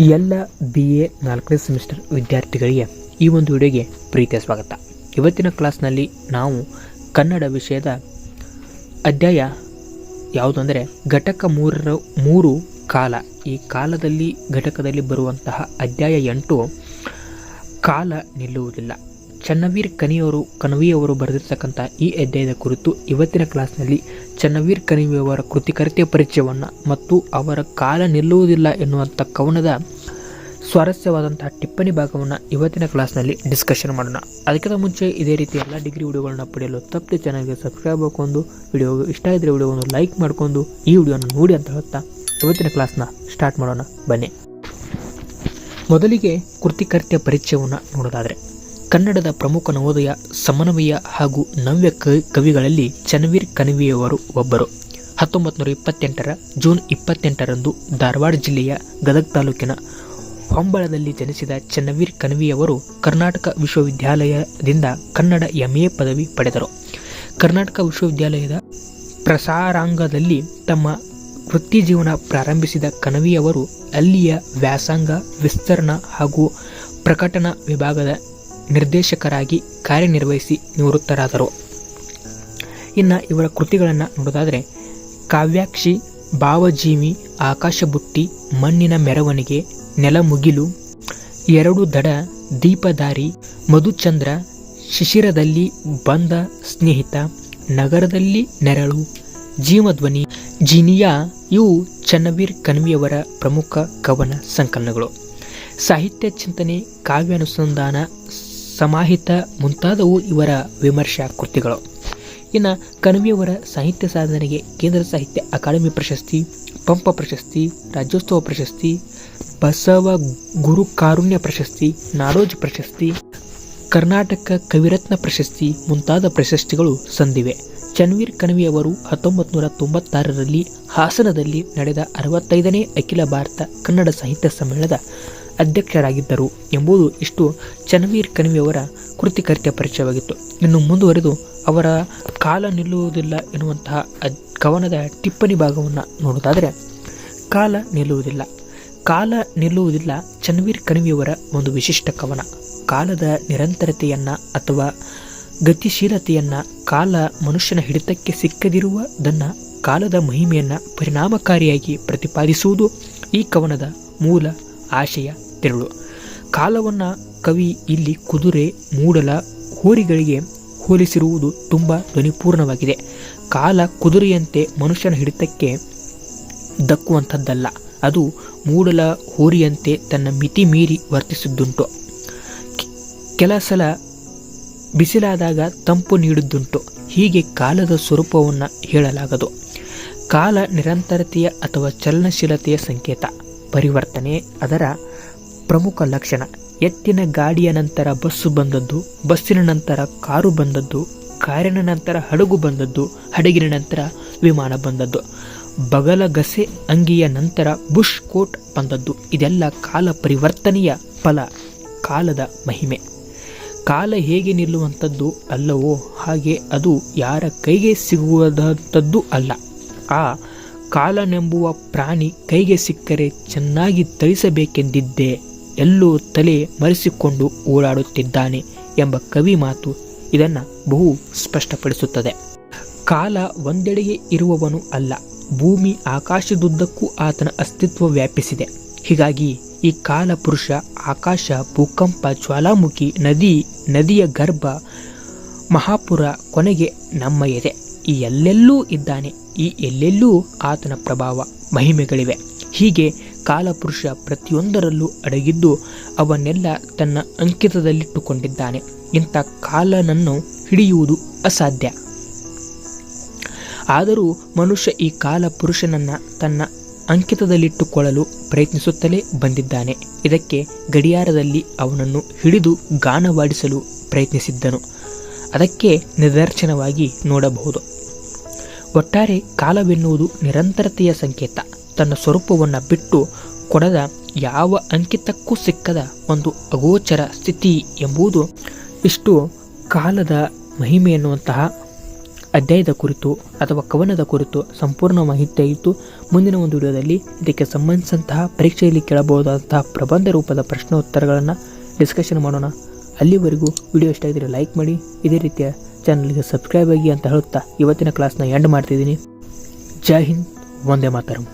ಎಲ್ಲ B A ನಾಲ್ಕನೇ semester ವಿದ್ಯಾರ್ಥಿಗಳಿಗೆ ಈ ಒಂದು ವಿಡಿಯೋಗೆ ಪ್ರೀತಿಯ ಸ್ವಾಗತ. ಇವತ್ತಿನ ಕ್ಲಾಸ್ನಲ್ಲಿ ನಾವು ಕನ್ನಡ ವಿಷಯದ ಅಧ್ಯಾಯ ಯಾವುದು ಅಂದರೆ ಘಟಕ ಮೂರರ ಮೂರು ಕಾಲ. ಈ ಕಾಲದಲ್ಲಿ, ಘಟಕದಲ್ಲಿ ಬರುವಂತಹ ಅಧ್ಯಾಯ ಎಂಟು ಕಾಲ ನಿಲ್ಲುವುದಿಲ್ಲ. ಚನ್ನವೀರ್ ಕನಿಯವರು, ಕಣವಿಯವರು ಬರೆದಿರ್ತಕ್ಕಂಥ ಈ ಅಧ್ಯಾಯದ ಕುರಿತು ಇವತ್ತಿನ ಕ್ಲಾಸ್ನಲ್ಲಿ ಚನ್ನವೀರ್ ಕಣಿವೆಯವರ ಕೃತಿಕರ್ತೆಯ ಪರಿಚಯವನ್ನು ಮತ್ತು ಅವರ ಕಾಲ ನಿಲ್ಲುವುದಿಲ್ಲ ಎನ್ನುವಂಥ ಕವನದ ಸ್ವಾರಸ್ಯವಾದಂತಹ ಟಿಪ್ಪಣಿ ಭಾಗವನ್ನು ಇವತ್ತಿನ ಕ್ಲಾಸ್ನಲ್ಲಿ ಡಿಸ್ಕಷನ್ ಮಾಡೋಣ. ಅದಕ್ಕಿಂತ ಮುಂಚೆ ಇದೇ ರೀತಿ ಎಲ್ಲ ಡಿಗ್ರಿ ವಿಡಿಯೋಗಳನ್ನ ಪಡೆಯಲು ತಪ್ಪದೆ ಚಾನಲ್ಗೆ ಸಬ್ಸ್ಕ್ರೈಬ್ ಹಾಕೊಂಡು ವಿಡಿಯೋ ಇಷ್ಟ ಇದ್ದರೆ ವಿಡಿಯೋವನ್ನು ಲೈಕ್ ಮಾಡಿಕೊಂಡು ಈ ವಿಡಿಯೋನ ನೋಡಿ ಅಂತ ಹೇಳ್ತಾ ಇವತ್ತಿನ ಕ್ಲಾಸ್ನ ಸ್ಟಾರ್ಟ್ ಮಾಡೋಣ. ಬನ್ನಿ. ಮೊದಲಿಗೆ ಕೃತಿಕರ್ತೆಯ ಪರಿಚಯವನ್ನು ನೋಡೋದಾದರೆ. ಕನ್ನಡದ ಪ್ರಮುಖ ನವೋದಯ, ಸಮನ್ವಯ ಹಾಗೂ ನವ್ಯ ಕವಿಗಳಲ್ಲಿ ಚನ್ನವೀರ್ ಕಣವಿಯವರು ಒಬ್ಬರು. ಹತ್ತೊಂಬತ್ತು ನೂರ ಇಪ್ಪತ್ತೆಂಟರ ಜೂನ್ ಇಪ್ಪತ್ತೆಂಟರಂದು ಧಾರವಾಡ ಜಿಲ್ಲೆಯ ಗದಗ ತಾಲೂಕಿನ ಹೊಂಬಳದಲ್ಲಿ ಜನಿಸಿದ ಚನ್ನವೀರ್ ಕಣವಿಯವರು ಕರ್ನಾಟಕ ವಿಶ್ವವಿದ್ಯಾಲಯದಿಂದ ಕನ್ನಡ ಎಂ ಎ ಪದವಿ ಪಡೆದರು. ಕರ್ನಾಟಕ ವಿಶ್ವವಿದ್ಯಾಲಯದ ಪ್ರಸಾರಾಂಗದಲ್ಲಿ ತಮ್ಮ ವೃತ್ತಿ ಜೀವನ ಪ್ರಾರಂಭಿಸಿದ ಕಣವಿಯವರು ಅಲ್ಲಿಯ ವ್ಯಾಸಂಗ, ವಿಸ್ತರಣ ಹಾಗೂ ಪ್ರಕಟಣಾ ವಿಭಾಗದ ನಿರ್ದೇಶಕರಾಗಿ ಕಾರ್ಯನಿರ್ವಹಿಸಿ ನಿವೃತ್ತರಾದರು. ಇನ್ನು ಇವರ ಕೃತಿಗಳನ್ನು ನೋಡೋದಾದರೆ, ಕಾವ್ಯಾಕ್ಷಿ, ಭಾವಜೀವಿ, ಆಕಾಶಬುಟ್ಟಿ, ಮಣ್ಣಿನ ಮೆರವಣಿಗೆ, ನೆಲಮುಗಿಲು, ಎರಡು ದಡ ದೀಪದಾರಿ ಮಧುಚಂದ್ರ, ಶಿಶಿರದಲ್ಲಿ ಬಂದ ಸ್ನೇಹಿತ, ನಗರದಲ್ಲಿ ನೆರಳು, ಜೀವಧ್ವನಿ, ಜಿನಿಯಾ, ಇವು ಚನ್ನವೀರ್ ಕಣ್ವಿಯವರ ಪ್ರಮುಖ ಕವನ ಸಂಕಲನಗಳು. ಸಾಹಿತ್ಯ ಚಿಂತನೆ, ಕಾವ್ಯಾನುಸಂಧಾನ ಸಮಾಹಿತ ಮುಂತಾದವು ಇವರ ವಿಮರ್ಶಾ ಕೃತಿಗಳು. ಇನ್ನು ಕಣವಿಯವರ ಸಾಹಿತ್ಯ ಸಾಧನೆಗೆ ಕೇಂದ್ರ ಸಾಹಿತ್ಯ ಅಕಾಡೆಮಿ ಪ್ರಶಸ್ತಿ, ಪಂಪ ಪ್ರಶಸ್ತಿ, ರಾಜ್ಯೋತ್ಸವ ಪ್ರಶಸ್ತಿ, ಬಸವ ಗುರುಕಾರುಣ್ಯ ಪ್ರಶಸ್ತಿ, ನಾಡೋಜ್ ಪ್ರಶಸ್ತಿ, ಕರ್ನಾಟಕ ಕವಿರತ್ನ ಪ್ರಶಸ್ತಿ ಮುಂತಾದ ಪ್ರಶಸ್ತಿಗಳು ಸಂದಿವೆ. ಚನ್ವೀರ್ ಕಣವಿ ಅವರು ಹತ್ತೊಂಬತ್ತು ನೂರ ತೊಂಬತ್ತಾರರಲ್ಲಿ ಹಾಸನದಲ್ಲಿ ನಡೆದ ಅರವತ್ತೈದನೇ ಅಖಿಲ ಭಾರತ ಕನ್ನಡ ಸಾಹಿತ್ಯ ಸಮ್ಮೇಳನದ ಅಧ್ಯಕ್ಷರಾಗಿದ್ದರು ಎಂಬುದು ಇಷ್ಟು ಚನ್ವೀರ್ ಕಣಿವೆಯವರ ಕೃತಿಕರ್ತ್ಯ ಪರಿಚಯವಾಗಿತ್ತು. ಇನ್ನು ಮುಂದುವರೆದು ಅವರ ಕಾಲ ನಿಲ್ಲುವುದಿಲ್ಲ ಎನ್ನುವಂತಹ ಕವನದ ಟಿಪ್ಪಣಿ ಭಾಗವನ್ನು ನೋಡೋದಾದರೆ, ಕಾಲ ನಿಲ್ಲುವುದಿಲ್ಲ. ಕಾಲ ನಿಲ್ಲುವುದಿಲ್ಲ ಚನ್ವೀರ್ ಕಣಿವೆಯವರ ಒಂದು ವಿಶಿಷ್ಟ ಕವನ. ಕಾಲದ ನಿರಂತರತೆಯನ್ನು ಅಥವಾ ಗತಿಶೀಲತೆಯನ್ನು, ಕಾಲ ಮನುಷ್ಯನ ಹಿಡಿತಕ್ಕೆ ಸಿಕ್ಕದಿರುವುದನ್ನು, ಕಾಲದ ಮಹಿಮೆಯನ್ನು ಪರಿಣಾಮಕಾರಿಯಾಗಿ ಪ್ರತಿಪಾದಿಸುವುದು ಈ ಕವನದ ಮೂಲ ಆಶಯ. ತಿರುಳು. ಕಾಲವನ್ನ ಕವಿ ಇಲ್ಲಿ ಕುದುರೆ ಮೂಡಲ ಹೋರಿಗಳಿಗೆ ಹೋಲಿಸಿರುವುದು ತುಂಬ ಧ್ವನಿಪೂರ್ಣವಾಗಿದೆ. ಕಾಲ ಕುದುರೆಯಂತೆ ಮನುಷ್ಯನ ಹಿಡಿತಕ್ಕೆ ದಕ್ಕುವಂಥದ್ದಲ್ಲ. ಅದು ಮೂಡಲ ಹೋರಿಯಂತೆ ತನ್ನ ಮಿತಿ ಮೀರಿ ವರ್ತಿಸಿದ್ದುಂಟು. ಕೆಲ ಸಲ ಬಿಸಿಲಾದಾಗ ತಂಪು ನೀಡಿದ್ದುಂಟು. ಹೀಗೆ ಕಾಲದ ಸ್ವರೂಪವನ್ನು ಹೇಳಲಾಗದು. ಕಾಲ ನಿರಂತರತೆಯ ಅಥವಾ ಚಲನಶೀಲತೆಯ ಸಂಕೇತ. ಪರಿವರ್ತನೆ ಅದರ ಪ್ರಮುಖ ಲಕ್ಷಣ. ಎತ್ತಿನ ಗಾಡಿಯ ನಂತರ ಬಸ್ಸು ಬಂದದ್ದು, ಬಸ್ಸಿನ ನಂತರ ಕಾರು ಬಂದದ್ದು, ಕಾರಿನ ನಂತರ ಹಡಗು ಬಂದದ್ದು, ಹಡಗಿನ ನಂತರ ವಿಮಾನ ಬಂದದ್ದು. ಬಗಲಗಸೆ ಅಂಗಿಯ ನಂತರ ಬುಷ್ ಕೋಟ್ ಬಂದದ್ದು. ಇದೆಲ್ಲ ಕಾಲ ಪರಿವರ್ತನೆಯ ಫಲ, ಕಾಲದ ಮಹಿಮೆ. ಕಾಲ ಹೇಗೆ ನಿಲ್ಲುವಂಥದ್ದು ಅಲ್ಲವೋ ಹಾಗೆ ಅದು ಯಾರ ಕೈಗೆ ಸಿಗುವಂಥದ್ದು ಅಲ್ಲ. ಆ ಕಾಲನೆಂಬುವ ಪ್ರಾಣಿ ಕೈಗೆ ಸಿಕ್ಕರೆ ಚೆನ್ನಾಗಿ ತಳಿಸಬೇಕೆಂದಿದ್ದೆ ಎಲ್ಲೋ ತಲೆ ಮರೆಸಿಕೊಂಡು ಓಡಾಡುತ್ತಿದ್ದಾನೆ ಎಂಬ ಕವಿ ಮಾತು ಇದನ್ನು ಬಹು ಸ್ಪಷ್ಟಪಡಿಸುತ್ತದೆ. ಕಾಲ ಒಂದೆಡೆಗೆ ಇರುವವನು ಅಲ್ಲ, ಭೂಮಿ ಆಕಾಶದುದ್ದಕ್ಕೂ ಆತನ ಅಸ್ತಿತ್ವ ವ್ಯಾಪಿಸಿದೆ. ಹೀಗಾಗಿ ಈ ಕಾಲ ಪುರುಷ, ಆಕಾಶ, ಭೂಕಂಪ, ಜ್ವಾಲಾಮುಖಿ, ನದಿ, ನದಿಯ ಗರ್ಭ, ಮಹಾಪುರ ಕೊನೆಗೆ ನಮ್ಮ ಎದೆ. ಈ ಎಲ್ಲೆಲ್ಲೂ ಇದ್ದಾನೆ, ಈ ಎಲ್ಲೆಲ್ಲೂ ಆತನ ಪ್ರಭಾವ, ಮಹಿಮೆಗಳಿವೆ. ಹೀಗೆ ಕಾಲಪುರುಷ ಪ್ರತಿಯೊಂದರಲ್ಲೂ ಅಡಗಿದ್ದು ಅವನ್ನೆಲ್ಲ ತನ್ನ ಅಂಕಿತದಲ್ಲಿಟ್ಟುಕೊಂಡಿದ್ದಾನೆ. ಇಂಥ ಕಾಲನನ್ನು ಹಿಡಿಯುವುದು ಅಸಾಧ್ಯ. ಆದರೂ ಮನುಷ್ಯ ಈ ಕಾಲ ಪುರುಷನನ್ನ ತನ್ನ ಅಂಕಿತದಲ್ಲಿಟ್ಟುಕೊಳ್ಳಲು ಪ್ರಯತ್ನಿಸುತ್ತಲೇ ಬಂದಿದ್ದಾನೆ. ಇದಕ್ಕೆ ಗಡಿಯಾರದಲ್ಲಿ ಅವನನ್ನು ಹಿಡಿದು ಗಾನವಾಡಿಸಲು ಪ್ರಯತ್ನಿಸಿದ್ದನು. ಅದಕ್ಕೆ ನಿದರ್ಶನವಾಗಿ ನೋಡಬಹುದು. ಒಟ್ಟಾರೆ ಕಾಲವೆನ್ನುವುದು ನಿರಂತರತೆಯ ಸಂಕೇತ. ತನ್ನ ಸ್ವರೂಪವನ್ನು ಬಿಟ್ಟು ಕೊಡದ ಯಾವ ಅಂಕಿತಕ್ಕೂ ಸಿಕ್ಕದ ಒಂದು ಅಗೋಚರ ಸ್ಥಿತಿ ಎಂಬುದು ಇಷ್ಟು ಕಾಲದ ಮಹಿಮೆ ಎನ್ನುವಂತಹ ಅಧ್ಯಾಯದ ಕುರಿತು ಅಥವಾ ಕವನದ ಕುರಿತು ಸಂಪೂರ್ಣ ಮಾಹಿತಿ ಇದ್ದು, ಮುಂದಿನ ಒಂದು ವಿಡಿಯೋದಲ್ಲಿ ಇದಕ್ಕೆ ಸಂಬಂಧಿಸಿದಂತಹ ಪರೀಕ್ಷೆಯಲ್ಲಿ ಕೇಳಬಹುದಾದಂತಹ ಪ್ರಬಂಧ ರೂಪದ ಪ್ರಶ್ನೋತ್ತರಗಳನ್ನು ಡಿಸ್ಕಷನ್ ಮಾಡೋಣ. ಅಲ್ಲಿವರೆಗೂ ವಿಡಿಯೋ ಇಷ್ಟ ಆಗಿದ್ರೆ ಲೈಕ್ ಮಾಡಿ. ಇದೇ ರೀತಿಯ ಚಾನಲ್ಗೆ ಸಬ್ಸ್ಕ್ರೈಬ್ ಆಗಿ ಅಂತ ಹೇಳುತ್ತಾ ಇವತ್ತಿನ ಕ್ಲಾಸ್ನ ಎಂಡ್ ಮಾಡ್ತಿದ್ದೀನಿ. ಜೈ ಹಿಂದ್, ವಂದೇ ಮಾತರಂ.